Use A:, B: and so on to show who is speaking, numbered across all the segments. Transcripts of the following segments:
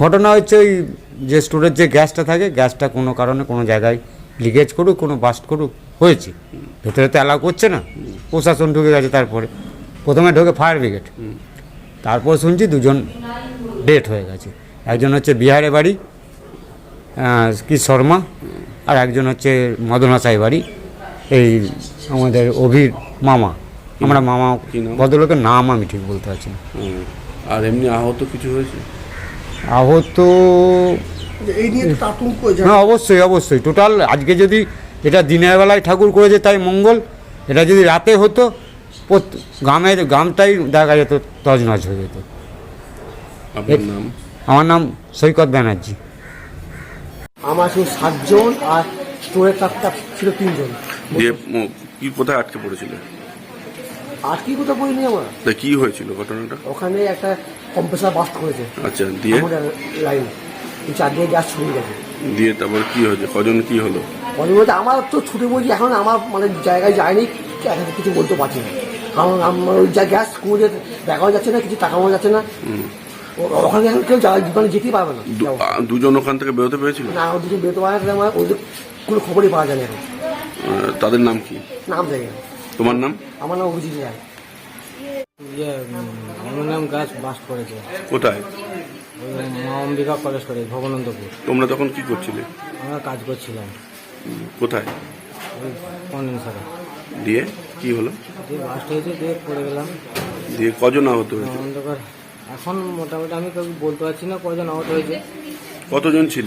A: ঘটনা হচ্ছে ওই যে স্টোরের যে গ্যাসটা থাকে গ্যাসটা কোনো কারণে কোনো জায়গায় লিকেজ করুক কোনো বাস্ট করুক হয়েছে। ভেতরে তো অ্যালাউ করছে না। প্রশাসন ঢুকে গেছে তারপরে। প্রথমে ঢোকে ফায়ার ব্রিগেড তারপর শুনছি দুজন ডেট হয়ে গেছে। একজন হচ্ছে বিহারে বাড়ি কি শর্মা আর একজন হচ্ছে মদনাসাই বাড়ি এই আমাদের অভির মামা। আমরা মামা ভদ্রলোকের নাম আমি ঠিক বলতে পারছি না।
B: আর এমনি আহত কিছু হয়েছে?
A: আহত
C: এই নিয়ে তো আতঙ্ক
A: হ্যাঁ অবশ্যই অবশ্যই। টোটাল আজকে যদি এটা দিনের বেলায় ঠাকুর করেছে তাই মঙ্গল। এটা যদি রাতে হতো গ্রামের গ্রামটাই দেখা যেত তজনজ হয়ে যেত।
B: আপনার নাম?
A: আমার নাম সৈকত ব্যানার্জি।
C: আমার ছিল সাতজন আর স্টোরের টাকটা ছিল তিনজন।
B: দিয়ে কি কোথায় আটকে পড়েছিল?
C: আর কি কথা বলিনি আমার।
B: তা কি হয়েছিল ঘটনাটা?
C: ওখানে একটা কম্প্রেসার বাস্ট করেছে।
B: আচ্ছা দিয়ে?
C: লাইন চারদিকে গ্যাস ছড়িয়ে গেছে।
B: দিয়ে তারপর কি হয়েছে? কজন কি হলো?
C: পরে বলতে আমার তো ছুটে বলছি এখন আমার মানে জায়গায় যায়নি কিছু বলতে পারছি না। কারণ আমার ওই যা গ্যাস কুড়ে দেখাও যাচ্ছে না কিছু টাকাও যাচ্ছে না। ওখানে এখন কেউ মানে যেতেই পারবে না।
B: দুজন ওখান থেকে বেরোতে পেরেছিল?
C: না দুটো বেরোতে পারে না আমার ওদের কোনো খবরই পাওয়া যায় না এখন
B: তাদের নাম কি?
C: নাম জানি
B: তোমার নাম?
C: আমার নাম অভিজিৎ রায়।
D: ইয়ে অ্যালুমিনিয়াম গাছ বাস্ট করেছে।
B: কোথায়?
D: মা অম্বিকা কলেজ ভবনন্দপুর।
B: তোমরা তখন কি করছিলে?
D: আমরা কাজ করছিলাম।
B: কোথায়? দিয়ে কি হলো?
D: দিয়ে হয়েছে দিয়ে পড়ে গেলাম।
B: দিয়ে কজন আহত হয়েছে?
D: অন্ধকার। এখন মোটামুটি আমি কাউকে বলতে পারছি না কজন আহত হয়েছে।
B: কতজন ছিল?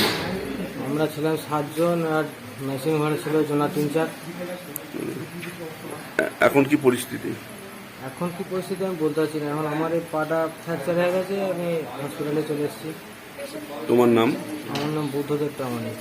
D: আমরা ছিলাম সাতজন আর মেশিন ঘরে ছিল জোনা তিন চার।
B: এখন কি পরিস্থিতি?
D: এখন কি পরিস্থিতি আমি বলতে পারছি না। এখন আমার এই পাটা ফ্র্যাকচার হয়ে গেছে আমি হসপিটালে চলে এসেছি।
B: তোমার নাম?
D: আমার নাম বুদ্ধদেব প্রামাণিক।